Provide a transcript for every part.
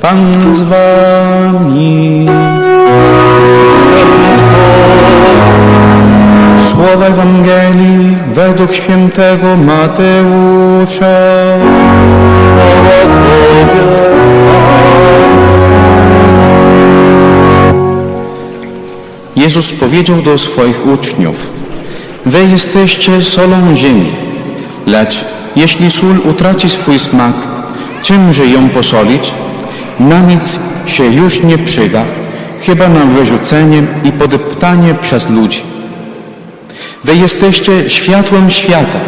Pan z wami. Słowa Ewangelii według świętego Mateusza. Jezus powiedział do swoich uczniów, Wy jesteście solą ziemi, lecz jeśli sól utraci swój smak, czymże ją posolić? Na nic się już nie przyda, chyba na wyrzucenie i podeptanie przez ludzi. Wy jesteście światłem świata.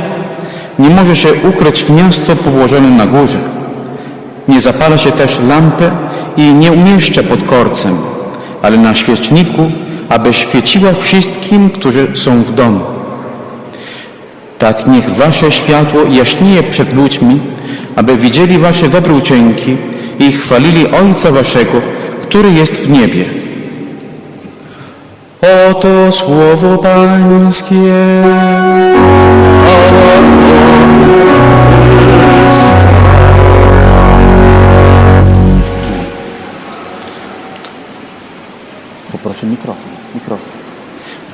Nie może się ukryć miasto położone na górze. Nie zapala się też lampy i nie umieszcza pod korcem, ale na świeczniku, aby świeciła wszystkim, którzy są w domu. Tak niech wasze światło jaśnieje przed ludźmi, aby widzieli wasze dobre uczynki i chwalili Ojca waszego, który jest w niebie. Oto słowo Pańskie. Poproszę mikrofon. mikrofon.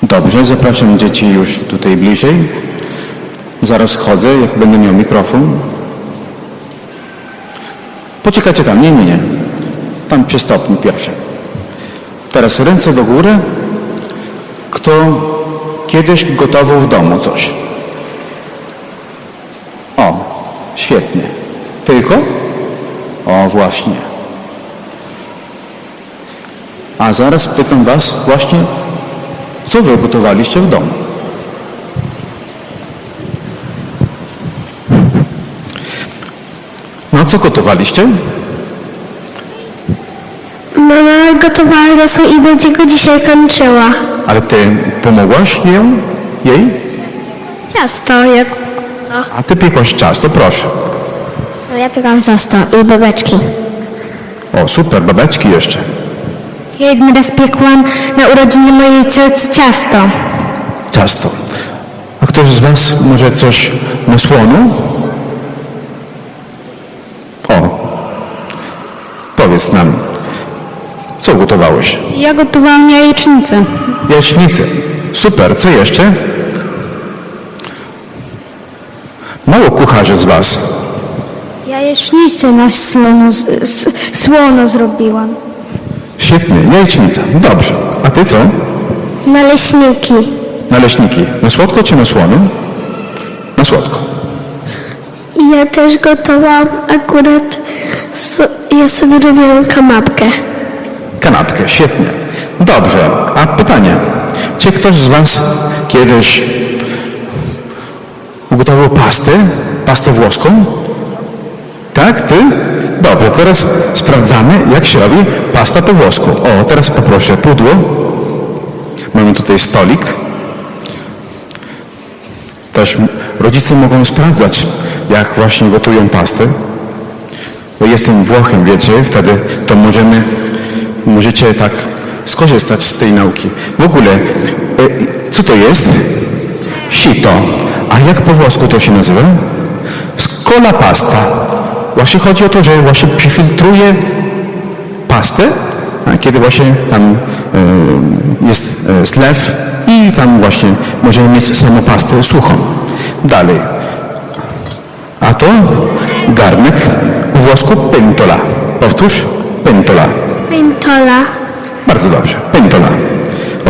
Dobrze, zapraszam dzieci już tutaj bliżej. Zaraz chodzę, jak będę miał mikrofon. Poczekajcie tam, nie, nie, nie. Tam przy stopniu pierwsze. Teraz ręce do góry. Kto kiedyś gotował w domu coś? O, świetnie. Tylko? O, właśnie. A zaraz pytam Was właśnie, co Wy gotowaliście w domu? No, co gotowaliście? Mama gotowała rosół i będzie go dzisiaj kończyła. Ale Ty pomogłaś ją, jej? Ciasto, jak... A Ty piekłaś ciasto, proszę. To ja piekłam ciasto i babeczki. O, super, babeczki jeszcze. Ja jeden raz piekłam na urodziny mojej cioci ciasto. Ciasto. A ktoś z Was może coś na słonu? O, powiedz nam, co gotowałeś? Ja gotowałam jajecznicę. Jaśnicę. Super, co jeszcze? Mało kucharzy z Was. Jajecznicę na słono, słono zrobiłam. Świetnie, jajecznica. Dobrze. A Ty co? Naleśniki. Naleśniki. Na słodko czy na słono? Na słodko. Ja też gotowałam akurat, so, ja sobie robiłam kanapkę. Kanapkę, świetnie. Dobrze, a pytanie. Czy ktoś z Was kiedyś ugotował pastę? Pastę włoską? Tak, Ty? Dobrze, teraz sprawdzamy, jak się robi pasta po włosku. O, teraz poproszę pudło. Mamy tutaj stolik. Też rodzice mogą sprawdzać, jak właśnie gotują pastę. Bo jestem Włochem, wiecie, wtedy to możemy, możecie tak skorzystać z tej nauki. W ogóle, e, co to jest? Sito. A jak po włosku to się nazywa? Skola pasta. Właśnie chodzi o to, że właśnie przyfiltruje pastę, kiedy właśnie tam e, jest e, zlew i tam właśnie możemy mieć samą pastę suchą. Dalej. A to garnek włosku pentola. Powtórz, pentola. Pintola. Bardzo dobrze, pentola.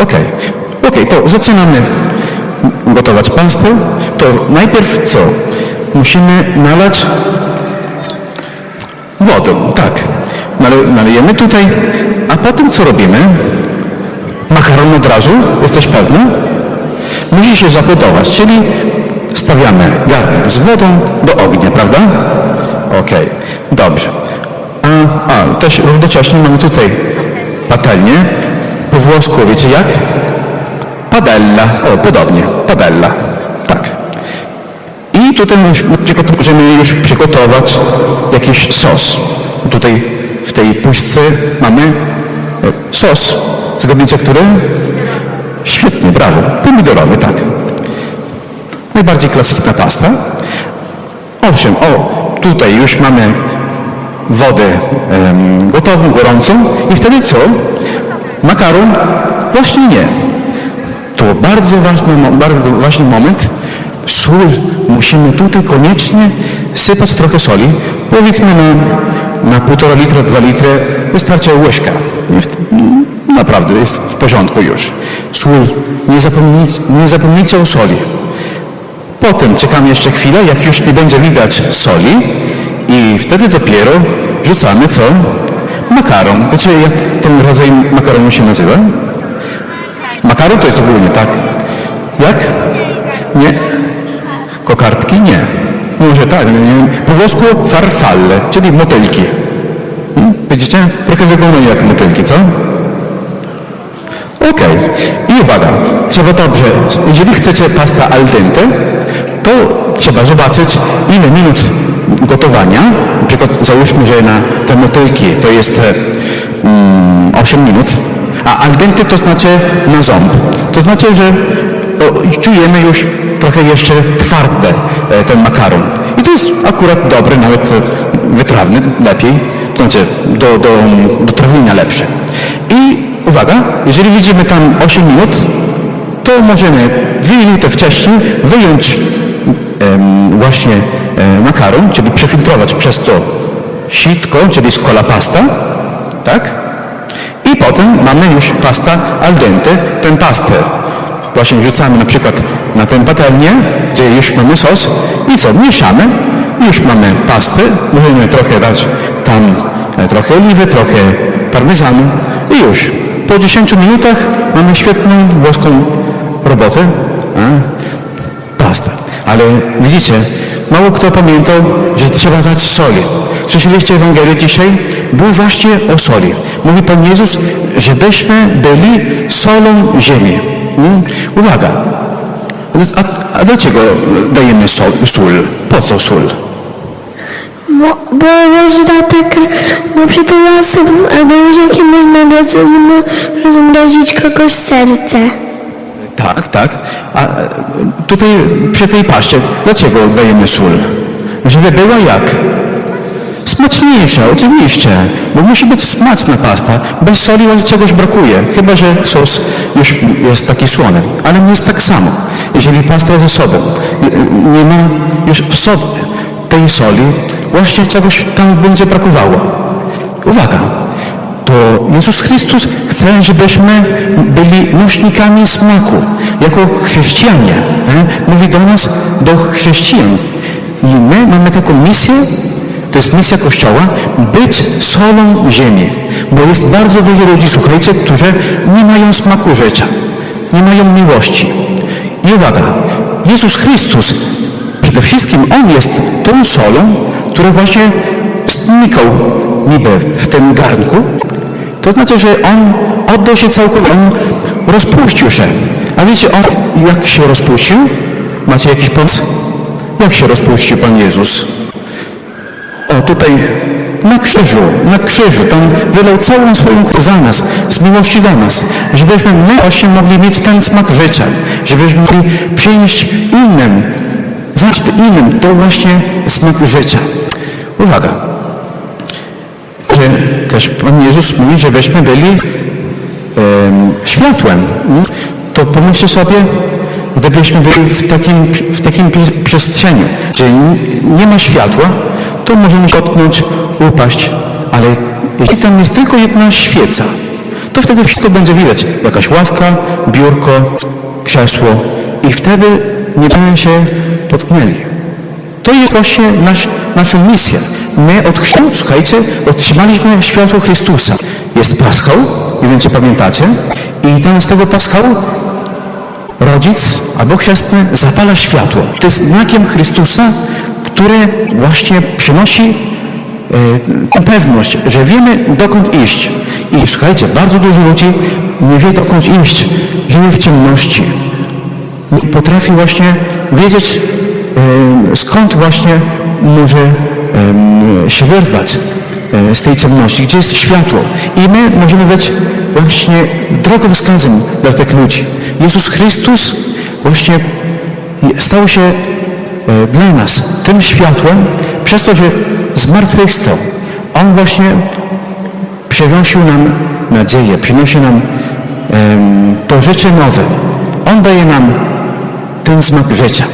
Okej, okej, to zaczynamy gotować pastę. To najpierw co? Musimy nalać wodę, tak. Nale, nalejemy tutaj, a potem co robimy? Makaron od razu, jesteś pewny? Musi się zagotować, czyli stawiamy garnek z wodą do ognia, prawda? Okej, dobrze. A, a, też równocześnie mamy tutaj patelnię. Po włosku wiecie jak? Padella. O, podobnie. Padella. Tak. I tutaj możemy już przygotować jakiś sos. Tutaj w tej puszce mamy e, sos. Zgodnicie który? Świetnie, brawo. Pomidorowy, tak. Najbardziej klasyczna pasta. Owszem, o, tutaj już mamy wodę gotową, gorącą i wtedy co? Makaron? Właśnie nie. To bardzo ważny, bardzo ważny moment. Sól musimy tutaj koniecznie sypać trochę soli. Powiedzmy na, na półtora litra, dwa litry wystarczy łyżka. Naprawdę jest w porządku już. Sól, nie zapomnijcie, nie zapomnijcie o soli. Potem czekamy jeszcze chwilę, jak już nie będzie widać soli i wtedy dopiero rzucamy co? Makaron. Wiecie jak ten rodzaj makaronu się nazywa? Makaron to jest ogólnie, tak? Jak? Nie? Kokardki? Nie. Może tak, nie wiem. Po włosku farfalle, czyli motylki. Hmm? Widzicie? Trochę wyglądają jak motylki, co? Okej. I uwaga, trzeba dobrze, jeżeli chcecie pasta al dente, to trzeba zobaczyć ile minut gotowania, przykład załóżmy, że na te motylki to jest e, mm, 8 minut, a al dente to znaczy na ząb. To znaczy, że o, czujemy już trochę jeszcze twarde e, ten makaron. I to jest akurat dobry, nawet wytrawny, lepiej, to znaczy do, do, do trawienia lepsze. I uwaga, jeżeli widzimy tam 8 minut, to możemy 2 minuty wcześniej wyjąć właśnie makaron, czyli przefiltrować przez to sitko, czyli skola pasta, tak? I potem mamy już pasta al dente, ten pastę właśnie wrzucamy na przykład na tę patelnię, gdzie już mamy sos i co, mieszamy, już mamy pastę, możemy trochę dać tam e, trochę oliwy, trochę parmezanu i już. Po 10 minutach mamy świetną włoską robotę, a? pastę. Ale widzicie, mało kto pamiętał, że trzeba dać soli. Słyszeliście Ewangelię dzisiaj? Był właśnie o soli. Mówi Pan Jezus, żebyśmy byli solą ziemi. Hmm? Uwaga, a, a dlaczego dajemy sol, sól? Po co sól? Bo, bo można tak na przykład lasem albo można rozum, rozmrozić kogoś serce. Tak, tak. A e, tutaj przy tej paście, dlaczego dajemy sól? Żeby była jak? Smaczniejsza, oczywiście, bo musi być smaczna pasta. Bez soli czegoś brakuje, chyba że sos już jest taki słony. Ale nie jest tak samo. Jeżeli pasta jest ze sobą, y, y, nie ma już w sobie tej soli, właśnie czegoś tam będzie brakowało. Uwaga, to Jezus Chrystus chce, żebyśmy byli nośnikami smaku, jako chrześcijanie. e? Mówi do nas, do chrześcijan. I my mamy taką misję, to jest misja Kościoła, być solą ziemi. Bo jest bardzo dużo ludzi, słuchajcie, którzy nie mają smaku życia, nie mają miłości. I uwaga, Jezus Chrystus, przede wszystkim On jest tą solą, która właśnie znikał niby w tym garnku, to znaczy, że on oddał się całkowicie, on rozpuścił się. A wiecie, on jak się rozpuścił? Macie jakiś pomysł? Jak się rozpuścił Pan Jezus? O, tutaj na krzyżu, na krzyżu, tam wylał całą swoją krew za nas, z miłości do nas, żebyśmy my właśnie mogli mieć ten smak życia, żebyśmy mogli przynieść innym, znać innym to właśnie smak życia. Uwaga, też Pan Jezus mówi, żebyśmy byli em, światłem. To pomyślcie sobie, gdybyśmy byli w takim, w takim przestrzeniu, n- nie ma światła, to możemy się dotknąć, upaść, ale jeśli tam jest tylko jedna świeca, to wtedy wszystko będzie widać. Jakaś ławka, biurko, krzesło i wtedy nie będziemy się potknęli. To jest właśnie nasz, naszą misją. My od chrztu, słuchajcie, otrzymaliśmy światło Chrystusa. Jest paschał, nie wiem czy pamiętacie, i tam z tego paschału rodzic albo chrzestny zapala światło. To jest znakiem Chrystusa, które właśnie przynosi e, pewność, że wiemy dokąd iść. I słuchajcie, bardzo dużo ludzi nie wie dokąd iść, żyje w ciemności nie potrafi właśnie wiedzieć, e, skąd właśnie może się wyrwać z tej ciemności, gdzie jest światło. I my możemy być właśnie drogowskazem dla tych ludzi. Jezus Chrystus właśnie stał się e, dla nas tym światłem, przez to, że zmartwychwstał. On właśnie przynosił nam nadzieję, przynosi nam to życie nowe. On daje nam ten smak życia.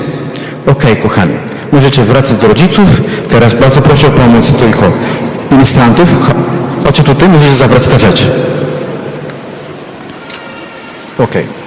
Okej, kochani, możecie wracać do rodziców. Teraz bardzo proszę o pomoc tylko ministrantów. Cho- Chodźcie tutaj, możecie zabrać te rzeczy. Okej.